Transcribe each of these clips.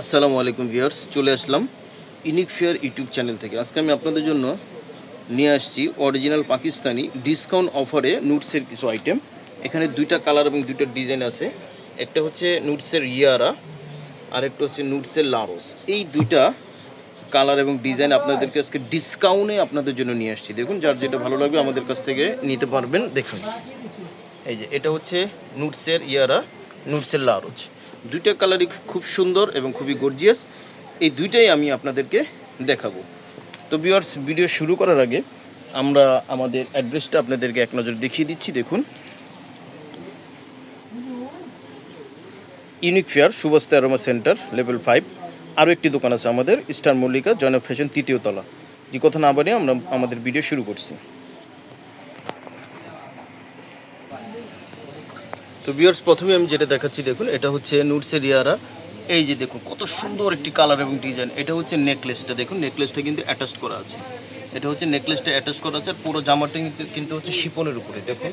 আসসালামু আলাইকুম ভিউয়ার্স, চলে আসলাম ইউনিক ফেয়ার ইউটিউব চ্যানেল থেকে। আজকে আমি আপনাদের জন্য নিয়ে আসছি অরিজিনাল পাকিস্তানি ডিসকাউন্ট অফারে নুটসের কিছু আইটেম এখানে দুইটা কালার এবং দুইটা ডিজাইন আছে। একটা হচ্ছে নুটসের ইয়ারা আর একটা হচ্ছে নুটসের লারোস এই দুইটা কালার এবং ডিজাইন আপনাদেরকে আজকে ডিসকাউন্টে আপনাদের জন্য নিয়ে আসছি। দেখুন, যার যেটা ভালো লাগবে আমাদের কাছ থেকে নিতে পারবেন। দেখুন, এই যে, এটা হচ্ছে নুটসের ইয়ারা নুটসের লারোজ দুইটা কালারই খুব সুন্দর এবং খুবই গর্জিয়াস এই দুইটাই আমি আপনাদেরকে দেখাবো। তো ভিউয়ার্স ভিডিও শুরু করার আগে আমরা আমাদের অ্যাড্রেসটা আপনাদেরকে এক নজর দেখিয়ে দিচ্ছি, দেখুন। ইউনিক ফেয়ার সুবাস্তা অ্যারোমা সেন্টার লেভেল ফাইভ আরও একটি দোকান আছে আমাদের স্টার মল্লিকা জয়নব ফ্যাশন তৃতীয় তলা। যে কথা না বলে আমরা আমাদের ভিডিও শুরু করছি। তো বিয়ার্স প্রথমে আমি যেটা দেখাচ্ছি, দেখুন, এটা হচ্ছে নুটসের ইয়ারা এই যে দেখুন, কত সুন্দর একটি কালার এবং ডিজাইন এটা হচ্ছে নেকলেসটা দেখুন নেকলেসটা কিন্তু অ্যাটাচ করা আছে। এটা হচ্ছে নেকলেসটা অ্যাটাচ করা আছে, আর পুরো জামাটা কিন্তু হচ্ছে শিপনের উপরে, দেখুন।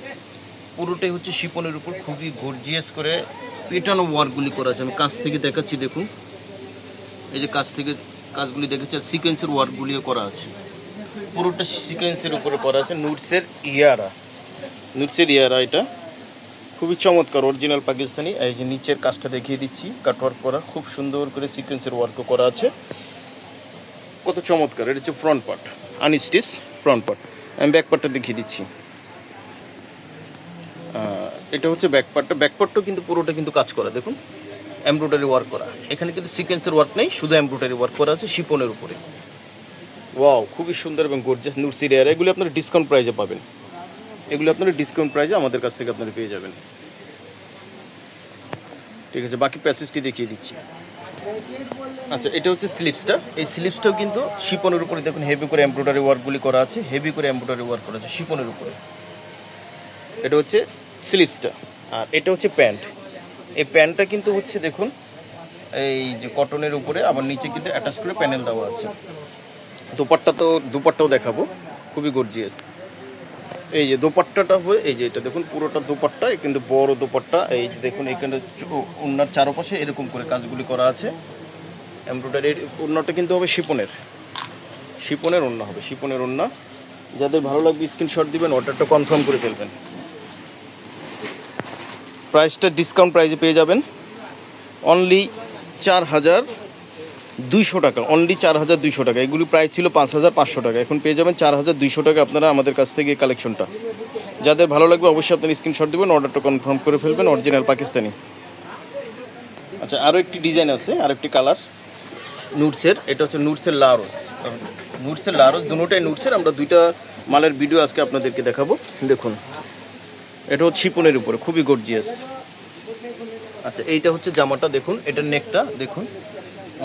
পুরোটাই হচ্ছে শিপনের উপর, খুবই গর্জিয়াস করে পেটানো ওয়ার্কগুলি করা আছে। আমি কাছ থেকে দেখাচ্ছি, দেখুন। এই যে কাছ থেকে কাজগুলি দেখেছি, আর সিকোয়েন্সের ওয়ার্কগুলিও করা আছে। পুরোটা সিকোয়েন্সের উপরে করা আছে নুটসের ইয়ারা। নুটসের ইয়ারা এটা। খুবই চমৎকার অরিজিনাল পাকিস্তানি। এই যে নিচের কাজটা দেখিয়ে দিচ্ছি। কাটওয়ার্ক করা, খুব সুন্দর করে সিকোয়েন্সের ওয়ার্কও করা আছে। কত চমৎকার, এটা হচ্ছে front part unstitch front part আমি ব্যাক পার্টটা দেখিয়ে দিচ্ছি। এটা হচ্ছে ব্যাক পার্টটা ব্যাক পার্টটাও কিন্তু পুরোটা কিন্তু কাজ করা, দেখুন। এমব্রয়ডারি ওয়ার্ক করা। এখানে কিন্তু সিকোয়েন্সের ওয়ার্ক নেই, শুধু এমব্রয়ডারি ওয়ার্ক করা আছে শিপনের উপরে। ওয়াও খুবই সুন্দর এবং গর্জিয়াস নুরসির এয়ার এগুলি আপনারা ডিসকাউন্ট প্রাইজে পাবেন। এগুলো আপনারা ডিসকাউন্ট প্রাইজে আমাদের কাছ থেকে আপনারা পেয়ে যাবেন। ঠিক আছে, বাকি প্যাসেজটি দেখিয়ে দিচ্ছি। আচ্ছা এটা হচ্ছে স্লিপসটা এই স্লিপসটাও কিন্তু শিপনের উপরে, দেখুন হেভি করে এমব্রয়ডারি ওয়ার্কগুলি করা আছে হেভি করে এমব্রয়ডারি ওয়ার্ক করা আছে শিপনের উপরে। এটা হচ্ছে স্লিপসটা আর এটা হচ্ছে প্যান্ট। এই প্যান্টটা কিন্তু হচ্ছে, দেখুন, এই যে কটনের উপরে, আবার নিচে কিন্তু অ্যাটাচ করে প্যানেল দেওয়া আছে। দুপাট্টা তো, দুপাট্টাও দেখাবো। খুবই গর্জিয়াস এই যে দোপাট্টাটা হয়ে এই যে এটা দেখুন, পুরোটা দোপাট্টা কিন্তু বড় দোপাট্টা। এই যে দেখুন, এখানে ওড়নার চারপাশে এরকম করে কাজগুলি করা আছে। এমব্রয়ডারির ওড়নাটা কিন্তু হবে শিপনের। শিপনের ওড়না হবে, শিপনের ওড়না যাদের ভালো লাগবে স্ক্রিনশট দিবেন, অর্ডারটা কনফার্ম করে ফেলবেন। প্রাইসটা ডিসকাউন্ট প্রাইসে পেয়ে যাবেন। অনলি চার হাজার দুইশো টাকা অনলি চার হাজার দুইশো টাকা। এগুলি প্রাইস ছিল পাঁচ হাজার পাঁচশো টাকা। এখন পেয়ে যাবেন চার হাজার দুইশো টাকা আপনারা আমাদের কাছ থেকে কালেকশনটা যাদের ভালো লাগবে অবশ্যই আপনার স্ক্রিনশট দেবেন অর্ডারটা কনফার্ম করে ফেলবেন অরিজিনাল পাকিস্তানি। আচ্ছা আরও একটি ডিজাইন আছে আর একটি কালার নুটসের এটা হচ্ছে নুটসের লারোস নুটসের লারোস দুটোটাই নুটসের আমরা দুইটা মালের ভিডিও আজকে আপনাদেরকে দেখাবো। দেখুন, এটা হচ্ছে শিপনের উপরে, খুবই গর্জিয়াস আচ্ছা এইটা হচ্ছে জামাটা, দেখুন এটার নেকটা দেখুন।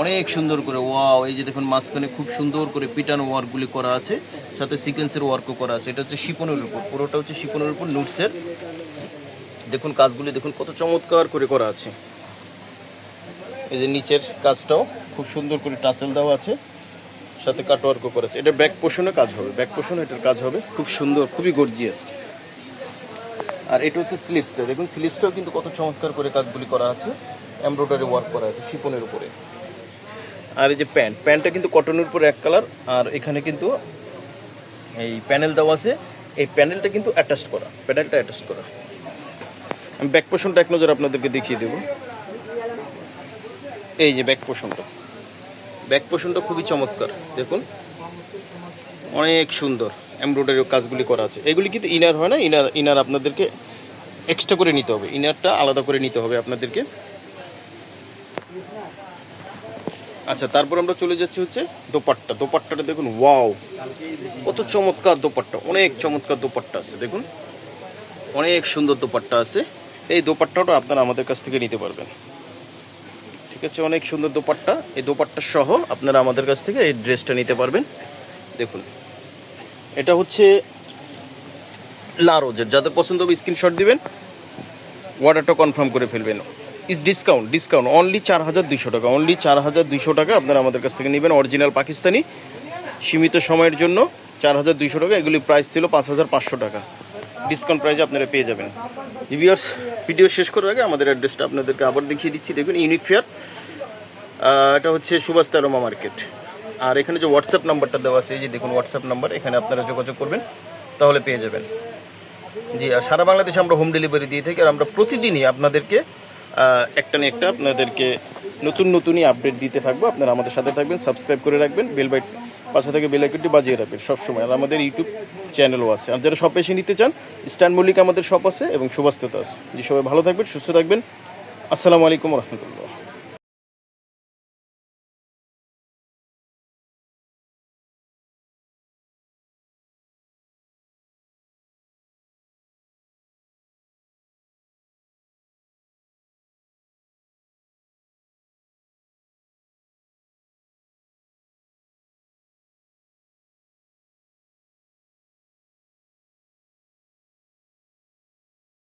অনেক সুন্দর করে, ওয়াও, এই যে দেখুন মাঝখানে খুব সুন্দর করে পিটানো ওয়ার্কগুলি করা আছে, সাথে সিকোয়েন্সের ওয়ার্কও করা আছে। এটা হচ্ছে শিপনের উপর, পুরোটা হচ্ছে শিপনের উপর নুটসের। দেখুন কাজগুলি, দেখুন কত চমৎকার করে করা আছে। এই যে নিচের কাজটাও খুব সুন্দর করে টাসেল দেওয়া আছে, সাথে কাটওয়ার্কও করা আছে। এটা ব্যাক পোষণে কাজ হবে ব্যাক পোষণে এটার কাজ হবে। খুব সুন্দর, খুবই গর্জিয়াস আর এটা হচ্ছে স্লিপসটা দেখুন স্লিপসটাও কিন্তু কত চমৎকার করে কাজগুলি করা আছে এমব্রয়ডারি ওয়ার্ক করা আছে শিপনের উপরে। আর এই যে প্যান্ট, প্যান্টটা কিন্তু কটনের উপর এক কালার আর এখানে কিন্তু এই প্যানেল দেওয়া আছে। এই প্যানেলটা কিন্তু অ্যাটাচ করা প্যানেলটা অ্যাটাচ করা। আমি ব্যাক পোষণটা এক নজর আপনাদেরকে দেখিয়ে দেবো। এই যে ব্যাক পোষণটা ব্যাক পোষণটা খুবই চমৎকার, দেখুন। অনেক সুন্দর এমব্রয়ডারি কাজগুলি করা আছে। এগুলি কিন্তু ইনার হয় না? ইনার ইনার আপনাদেরকে এক্সট্রা করে নিতে হবে। ইনারটা আলাদা করে নিতে হবে আপনাদেরকে। আচ্ছা তারপর আমরা চলে যাচ্ছি হচ্ছে দোপাট্টা। দোপাট্টাটা দেখুন, ওয়াও। কত চমৎকার দোপাট্টা, অনেক চমৎকার দোপাট্টা আছে, দেখুন। অনেক সুন্দর দোপাট্টা আছে। এই দোপাট্টাটা আপনারা আমাদের কাছ থেকে নিতে পারবেন। ঠিক আছে, অনেক সুন্দর দোপাট্টা। এই দোপাট্টা সহ আপনারা আমাদের কাছ থেকে এই ড্রেসটা নিতে পারবেন। দেখুন, এটা হচ্ছে লারোজের। যাদের পছন্দ হবে স্ক্রিনশট দিবেন, অর্ডারটা কনফার্ম করে ফেলবেন। ইস ডিসকাউন্ট ডিসকাউন্ট অনলি চার হাজার দুইশো টাকা অনলি চার হাজার দুইশো টাকা আপনারা আমাদের কাছ থেকে নেবেন অরিজিনাল পাকিস্তানি। সীমিত সময়ের জন্য চার হাজার দুইশো টাকা, এগুলি প্রাইস ছিল পাঁচ হাজার পাঁচশো টাকা। ডিসকাউন্ট প্রাইসে আপনারা পেয়ে যাবেন। ভিডিওস ভিডিও শেষ করার আগে আমাদের অ্যাড্রেসটা আপনাদেরকে আবার দেখিয়ে দিচ্ছি। দেখবেন ইউনিক ফেয়ার এটা হচ্ছে সুভাষ তেরোমা মার্কেট। আর এখানে যে হোয়াটসঅ্যাপ নাম্বারটা দেওয়া আছে, এই যে দেখুন হোয়াটসঅ্যাপ নাম্বার এখানে আপনারা যোগাযোগ করবেন, তাহলে পেয়ে যাবেন। জি, আর সারা বাংলাদেশে আমরা হোম ডেলিভারি দিয়ে থাকি, আর আমরা প্রতিদিনই আপনাদেরকে একটা না একটা আপনাদেরকে নতুন নতুনই আপডেট দিতে থাকব। আপনারা আমাদের সাথে থাকবেন সাবস্ক্রাইব করে রাখবেন বেল বাইট পাশে থেকে বেল আইকনটি বাজিয়ে রাখবেন সবসময়। আর আমাদের ইউটিউব চ্যানেলও আছে। আর যারা শপে এসে নিতে চান, স্ট্যান্ড মল্লিক আমাদের শপ আছে এবং সুবাস্ততা আছে। যে সবাই ভালো থাকবেন, সুস্থ থাকবেন। আসসালামু আলাইকুম রহমতুল্লাহ।